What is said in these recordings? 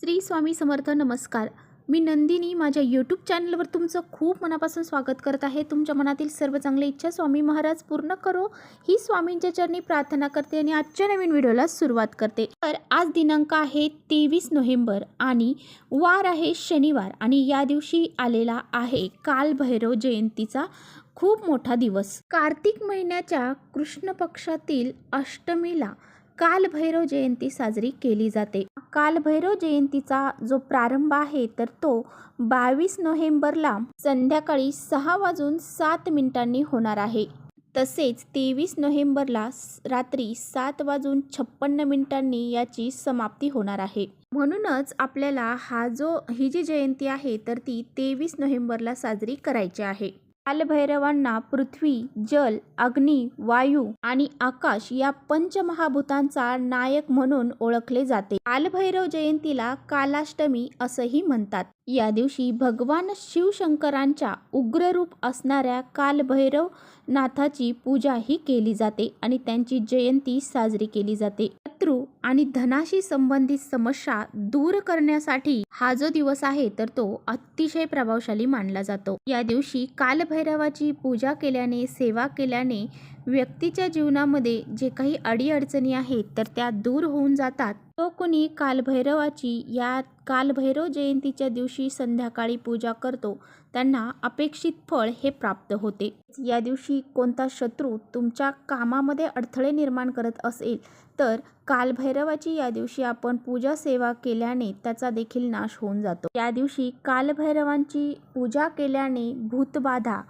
श्री स्वामी समर्थ नमस्कार. मी नंदिनी माझ्या यूट्यूब चॅनलवर तुमचं खूप मनापासून स्वागत करत आहे. तुमच्या मनातील सर्व चांगल्या इच्छा स्वामी महाराज पूर्ण करो. ही स्वामींच्या चरणी प्रार्थना करते आणि आजच्या नवीन व्हिडिओला सुरुवात करते. तर आज दिनांक आहे तेवीस नोव्हेंबर आणि वार आहे शनिवार आणि या दिवशी आलेला आहे कालभैरव जयंतीचा खूप मोठा दिवस. कार्तिक महिन्याच्या कृष्ण पक्षातील अष्टमीला कालभैरव जयंती साजरी केली जाते. कालभैरव जयंतीचा जो प्रारंभ आहे तर तो बावीस नोव्हेंबरला संध्याकाळी सहा वाजून सात मिनिटांनी होणार आहे. तसेच तेवीस नोव्हेंबरला स- रात्री सात वाजून छप्पन्न मिनिटांनी याची समाप्ती होणार आहे. म्हणूनच आपल्याला हा जो ही जी जयंती आहे तर ती तेवीस नोव्हेंबरला साजरी करायची आहे. कालभैरवांना पृथ्वी जल अग्नी वायू आणि आकाश या पंचमहाभूतांचा नायक म्हणून ओळखले जाते. कालभैरव जयंतीला कालाष्टमी असंही म्हणतात. या दिवशी भगवान शिवशंकरांच्या उग्ररूप असणाऱ्या कालभैरव नाथाची पूजाही केली जाते आणि त्यांची जयंती साजरी केली जाते. शत्रू आणि धनाशी संबंधित समस्या दूर करण्यासाठी हा जो दिवस आहे तर तो अतिशय प्रभावशाली मानला जातो. या दिवशी कालभैरवाची पूजा केल्याने सेवा केल्याने व्यक्तीच्या जीवनामध्ये जे काही अडीअडचणी आहेत तर त्या दूर होऊन जातात. तो कोणी कालभैरवाची या कालभैरव जयंतीच्या दिवशी संध्याकाळी पूजा करतो त्यांना अपेक्षित फळ हे प्राप्त होते. या दिवशी कोणता शत्रू तुमच्या कामामध्ये अडथळे निर्माण करत असेल तर कालभैरवाची या दिवशी आपण पूजा सेवा केल्याने त्याचा देखील नाश होऊन जातो. या दिवशी कालभैरवांची पूजा केल्याने भूतबाधा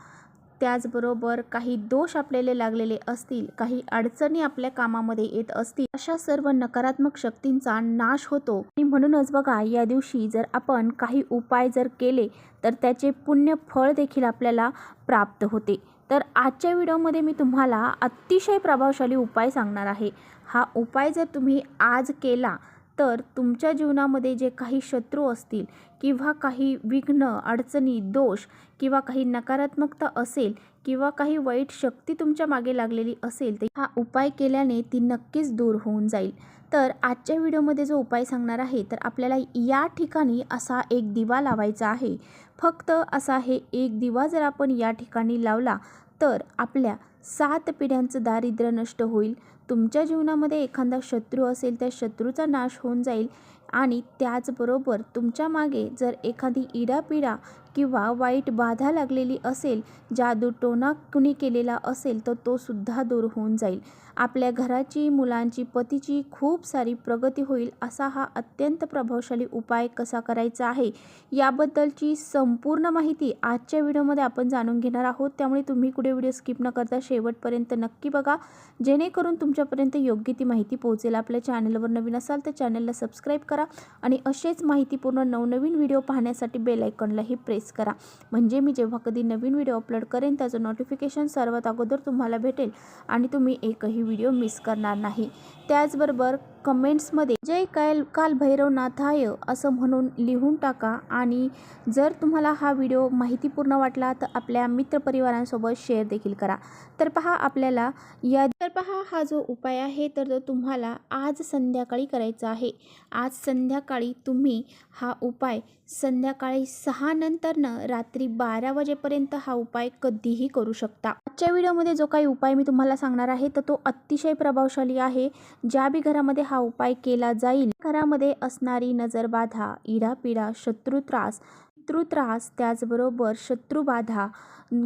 त्याचबरोबर काही दोष आपल्याला लागलेले असतील काही अडचणी आपल्या कामामध्ये येत असतील अशा सर्व नकारात्मक शक्तींचा नाश होतो. आणि म्हणूनच बघा या दिवशी जर आपण काही उपाय जर केले तर त्याचे पुण्य फळ देखील आपल्याला प्राप्त होते. तर आजच्या व्हिडिओमध्ये मी तुम्हाला अतिशय प्रभावशाली उपाय सांगणार आहे. हा उपाय जर तुम्ही आज केला तर तुमच्या जीवनामध्ये जे काही शत्रू असतील किंवा काही विघ्न अडचणी दोष किंवा काही नकारात्मकता असेल किंवा काही वाईट शक्ती तुमच्या मागे लागलेली असेल तर हा उपाय केल्याने ती नक्कीच दूर होऊन जाईल. तर आजच्या व्हिडिओमध्ये जो उपाय सांगणार आहे तर आपल्याला या ठिकाणी असा एक दिवा लावायचा आहे. फक्त असा हे एक दिवा जर आपण या ठिकाणी लावला तर आपल्या सात पिढ्यांचं दारिद्र्य नष्ट होईल. तुमच्या जीवनामध्ये एखादा शत्रू असेल त्या शत्रूचा नाश होऊन जाईल आणि त्याचबरोबर तुमच्या मागे जर एखादी इडापिडा किंवा वाईट बाधा लागलेली असेल जादू टोना कुणी केलेला असेल तर तो सुद्धा दूर होऊन जाईल. आपल्या घराची मुलांची पतीची खूप सारी प्रगती होईल असा हा अत्यंत प्रभावशाली उपाय कसा करायचा आहे? याबद्दलची संपूर्ण माहिती आजच्या व्हिडिओमध्ये आपण जाणून घेणार आहोत. त्यामुळे तुम्ही कुठे व्हिडिओ स्किप न करता शेवटपर्यंत नक्की बघा. जेणेकरून तुमच्यापर्यंत योग्य ती माहिती पोहोचेल. आपल्या चॅनलवर नवीन असाल तर चॅनलला सबस्क्राईब करा आणि असेच माहितीपूर्ण नवनवीन व्हिडिओ पाहण्यासाठी बेल आयकॉनलाही प्रेस करा. म्हणजे मी जेव्हा कधी नवीन व्हिडिओ अपलोड करेन त्याचं नोटिफिकेशन सर्वात अगोदर तुम्हाला भेटेल आणि तुम्ही एकही व्हिडिओ मिस करणार नाही. त्याचबरोबर कमेंट्समध्ये जय कैल काल भैरवनाथाय असं म्हणून लिहून टाका. आणि जर तुम्हाला हा व्हिडिओ माहितीपूर्ण वाटला तर आपल्या मित्रपरिवारांसोबत शेअर देखील करा. तर पहा आपल्याला या तर पहा हा जो उपाय आहे तर तो तुम्हाला आज संध्याकाळी करायचा आहे. आज संध्याकाळी तुम्ही हा उपाय संध्याकाळी सहा नंतरनं रात्री बारा वाजेपर्यंत हा उपाय कधीही करू शकता. आजच्या व्हिडिओमध्ये जो काही उपाय मी तुम्हाला सांगणार आहे तर तो अतिशय प्रभावशाली आहे. ज्या बी घरामध्ये हा उपाय केला जाईल. घरामध्ये असणारी नजरबाधा इडापिडा शत्रुत्रास पितृत्रास त्याचबरोबर शत्रुबाधा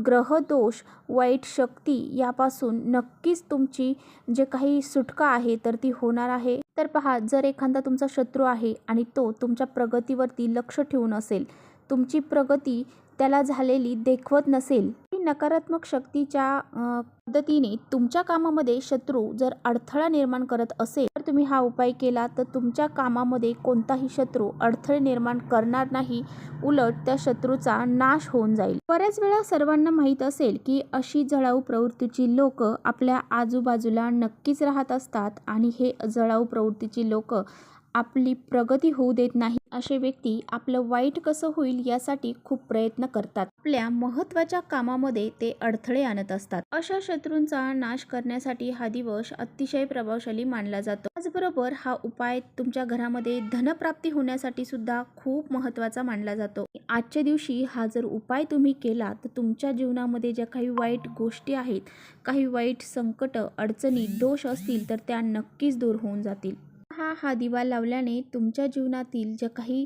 ग्रहदोष वाईट शक्ती यापासून नक्कीच तुमची जे काही सुटका आहे तर ती होणार आहे. तर पहा जर एखादा तुमचा शत्रू आहे आणि तो तुमच्या प्रगतीवरती लक्ष ठेवून असेल तुमची प्रगती त्याला झालेली देखवत नसेल नकारात्मक शक्तीच्या पद्धतीने तुमच्या कामामध्ये शत्रू जर अडथळा निर्माण करत असेल तर तुम्ही हा उपाय केला तर तुमच्या कामामध्ये कोणताही शत्रू अडथळे निर्माण करणार नाही. उलट त्या शत्रूचा नाश होऊन जाईल. बऱ्याच वेळा सर्वांना माहीत असेल की अशी जळाऊ प्रवृत्तीची लोक आपल्या आजूबाजूला नक्कीच राहत असतात आणि हे जळाऊ प्रवृत्तीची लोक आपली प्रगती होऊ देत नाही असे व्यक्ती आपलं वाईट कसं होईल यासाठी खूप प्रयत्न करतात. आपल्या महत्त्वाच्या कामामध्ये ते अडथळे आणत असतात. अशा शत्रूंचा नाश करण्यासाठी हा दिवस अतिशय प्रभावशाली मानला जातो. त्याचबरोबर हा उपाय तुमच्या घरामध्ये धनप्राप्ती होण्यासाठी सुद्धा खूप महत्त्वाचा मानला जातो. आजच्या दिवशी हा जर उपाय तुम्ही केला तर तुमच्या जीवनामध्ये ज्या काही वाईट गोष्टी आहेत काही वाईट संकट अडचणी दोष असतील तर त्या नक्कीच दूर होऊन जातील. हा हा दिवा लावल्याने तुमच्या जीवनातील ज्या काही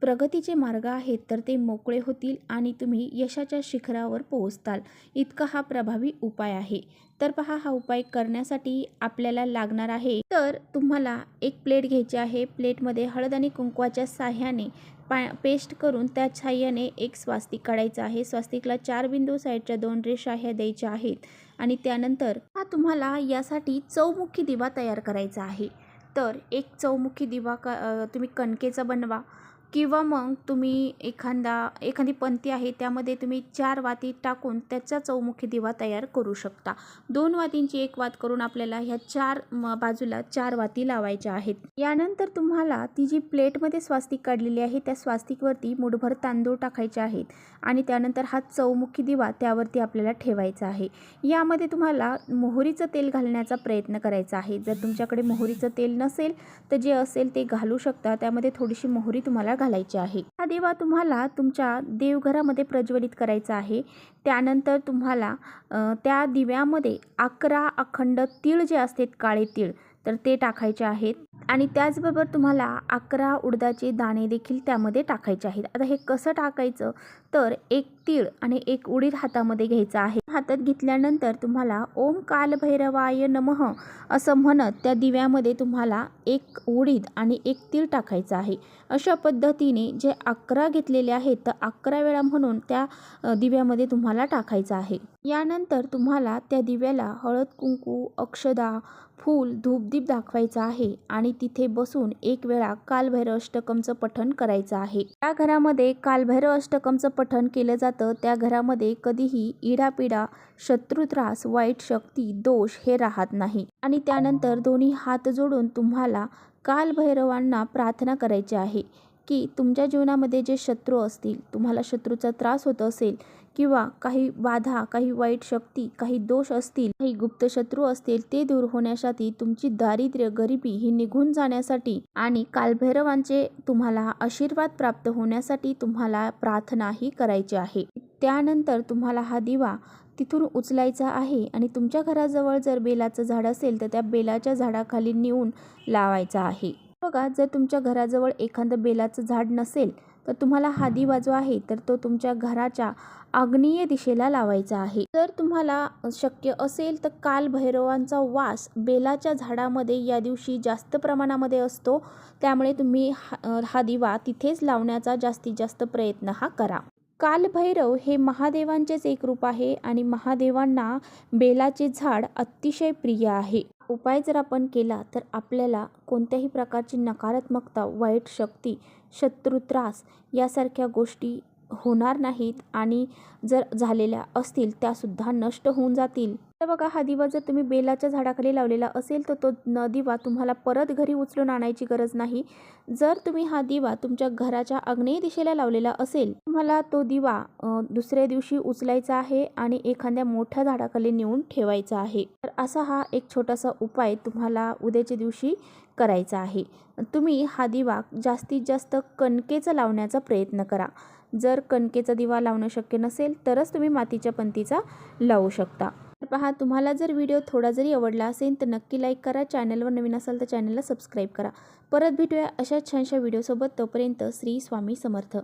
प्रगतीचे मार्ग आहेत तर ते मोकळे होतील आणि तुम्ही यशाच्या शिखरावर पोहोचताल. इतका हा प्रभावी उपाय आहे. तर पहा हा उपाय करण्यासाठी आपल्याला लागणार आहे. तर तुम्हाला एक प्लेट घ्यायची आहे. प्लेटमध्ये हळद आणि कुंकवाच्या साह्याने पा पेस्ट करून त्या साह्याने एक स्वास्तिक काढायचं आहे. स्वास्तिकला चार बिंदू साईडच्या दोन रेषा ह्या द्यायच्या आहेत. आणि त्यानंतर हा तुम्हाला यासाठी चौमुखी दिवा तयार करायचा आहे. तर एक चौमुखी दिवा क तुम्ही कणकेचा बनवा. किंवा मग तुम्ही एखादा एखादी पंथी आहे त्यामध्ये तुम्ही चार वाती टाकून त्याचा चौमुखी दिवा तयार करू शकता. दोन वातींची एक वात करून आपल्याला ह्या चार म, बाजूला चार वाती लावायच्या आहेत. यानंतर तुम्हाला ती जी प्लेटमध्ये स्वास्तिक काढलेली आहे त्या स्वास्तिकवरती मुठभर तांदूळ टाकायचे आहेत आणि त्यानंतर हा चौमुखी दिवा त्यावरती आपल्याला ठेवायचा आहे. यामध्ये तुम्हाला मोहरीचं तेल घालण्याचा प्रयत्न करायचा आहे. जर तुमच्याकडे मोहरीचं तेल नसेल तर जे असेल ते घालू शकता. त्यामध्ये थोडीशी मोहरी तुम्हाला घालायची आहे. हा दिवा तुम्हाला तुमच्या देवघरामध्ये प्रज्वलित करायचा आहे. त्यानंतर तुम्हाला त्या दिव्यामध्ये अकरा अखंड तीळ जे असतात काळे तीळ तर ते टाकायचे आहेत. आणि त्याचबरोबर तुम्हाला अकरा उडदाचे दाणे देखील त्यामध्ये टाकायचे आहेत. आता हे कसं टाकायचं? तर एक तीळ आणि एक उडीद हातामध्ये घ्यायचं आहे. हातात घेतल्यानंतर तुम्हाला ओम कालभैरवाय नमः असं म्हणत त्या दिव्यामध्ये तुम्हाला एक उडीद आणि एक तीळ टाकायचं आहे. अशा पद्धतीने जे अकरा घेतलेले आहेत तर अकरा वेळा म्हणून त्या दिव्यामध्ये तुम्हाला टाकायचं आहे. यानंतर तुम्हाला त्या दिव्याला हळद कुंकू अक्षदा फूल धूपदीप दाखवायचा आहे आणि तिथे बसून एक वेळा कालभैरव अष्टकमचं पठण करायचं आहे. त्या घरामध्ये कालभैरव अष्टकमचं पठण केलं जातं त्या घरामध्ये कधीही इडापिडा शत्रुत्रास वाईट शक्ती दोष हे राहत नाही. आणि त्यानंतर दोन्ही हात जोडून तुम्हाला कालभैरवांना प्रार्थना करायची आहे की तुमच्या जीवनामध्ये जे शत्रू असतील तुम्हाला शत्रूचा त्रास होत असेल किंवा काही बाधा काही वाईट शक्ती काही दोष असतील काही गुप्त शत्रू असतील ते दूर होण्यासाठी तुमची दारिद्र्य गरिबी ही निघून जाण्यासाठी आणि कालभैरवांचे तुम्हाला आशीर्वाद प्राप्त होण्यासाठी तुम्हाला प्रार्थनाही करायची आहे. त्यानंतर तुम्हाला हा दिवा तिथून उचलायचा आहे आणि तुमच्या घराजवळ जर बेलाचं झाड असेल तर त्या बेलाच्या झाडाखाली नेऊन लावायचा आहे. बघा जर तुमच्या घराजवळ एखादं बेलाचं झाड नसेल तर तुम्हाला हा दिवा जो आहे तर तो तुमच्या घराच्या आग्नेय दिशेला लावायचा आहे. जर तुम्हाला शक्य असेल तर कालभैरवांचा वास बेलाच्या झाडामध्ये या दिवशी जास्त प्रमाणामध्ये असतो त्यामुळे तुम्ही हा हा दिवा तिथेच लावण्याचा जास्तीत जास्त प्रयत्न हा करा. कालभैरव हे महादेवांचेच एक रूप आहे आणि महादेवांना बेलाचे झाड अतिशय प्रिय आहे. उपाय जर आपण केला तर आपल्याला कोणत्याही प्रकारची नकारात्मकता वाईट शक्ती शत्रू त्रास यासारख्या गोष्टी होणार नाहीत आणि जर झालेल्या असतील त्यासुद्धा नष्ट होऊन जातील. तर बघा हा दिवा जर तुम्ही बेलाच्या झाडाखाली लावलेला असेल तर तो न दिवा तुम्हाला परत घरी उचलून आणायची गरज नाही. जर तुम्ही हा दिवा तुमच्या घराच्या आग्नेय दिशेला लावलेला असेल तुम्हाला तो दिवा दुसऱ्या दिवशी उचलायचा आहे आणि एखाद्या मोठ्या झाडाखाली नेऊन ठेवायचा आहे. तर असा हा एक छोटासा उपाय तुम्हाला उद्याच्या दिवशी करायचा आहे. तुम्ही हा दिवा जास्तीत जास्त कणकेचा लावण्याचा प्रयत्न करा. जर कणकेचा दिवा लावणं शक्य नसेल तरच तुम्ही मातीच्या पंतीचा लावू शकता. तर पहा तुम्हाला जर व्हिडिओ थोडा जरी आवडला असेल तर नक्की लाईक करा. चॅनलवर नवीन असाल तर चॅनलला सबस्क्राईब करा. परत भेटूया अशा छानशा व्हिडिओसोबत. तोपर्यंत श्री स्वामी समर्थ.